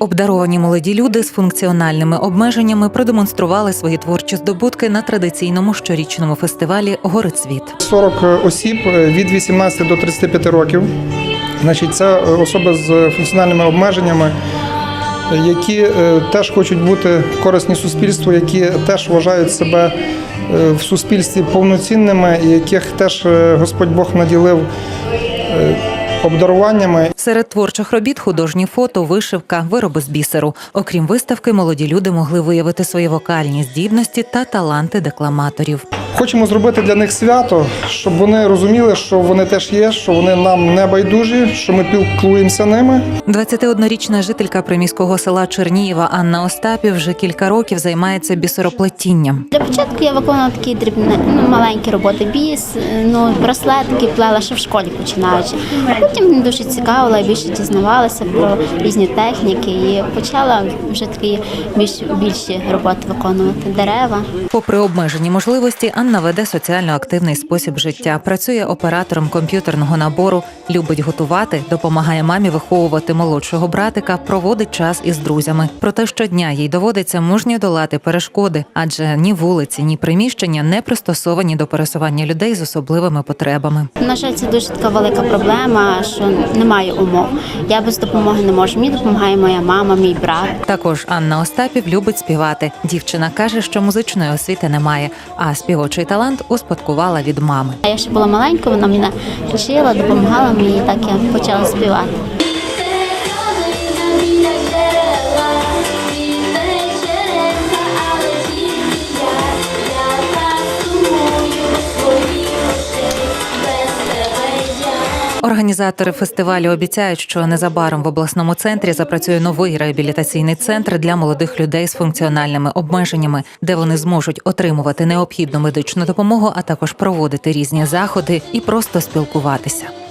Обдаровані молоді люди з функціональними обмеженнями продемонстрували свої творчі здобутки на традиційному щорічному фестивалі Горицвіт. 40 осіб е, від 18 до 35 років. Значить, це особи з функціональними обмеженнями, які е, теж хочуть бути корисні суспільству, які теж вважають себе е, в суспільстві повноцінними, і яких теж Господь Бог наділив обдаруваннями. Серед творчих робіт художні фото, вишивка, вироби з бісеру. Окрім виставки, молоді люди могли виявити свої вокальні здібності та таланти декламаторів. Хочемо зробити для них свято, щоб вони розуміли, що вони теж є, що вони нам не байдужі, що ми піклуємося ними. 21-річна жителька приміського села Чернієва Анна Остапів вже кілька років займається бісероплетінням. Для початку я виконувала такі дрібні, ну, маленькі роботи, біс, ну, браслетки плела ще в школі починаючи. Потім мені дуже цікавила і більше дізнавалася про різні техніки і почала вже такі більш, більші роботи виконувати. Дерева. Попри обмежені можливості, Анна веде соціально активний спосіб життя. Працює оператором комп'ютерного набору, любить готувати, допомагає мамі виховувати молодшого братика, проводить час із друзями. Проте щодня їй доводиться мужньо долати перешкоди, адже ні вулиці, ні приміщення не пристосовані до пересування людей з особливими потребами. На жаль, це дуже така велика проблема, що немає умов. Я без допомоги не можу. Мені допомагає моя мама, мій брат. Також Анна Остапів любить співати. Дівчина каже, що музичної освіти немає, а співочий талант успадкувала від мами. Я ще була маленька, вона мене вчила, допомагала мені, і так я почала співати. Організатори фестивалю обіцяють, що незабаром в обласному центрі запрацює новий реабілітаційний центр для молодих людей з функціональними обмеженнями, де вони зможуть отримувати необхідну медичну допомогу, а також проводити різні заходи і просто спілкуватися.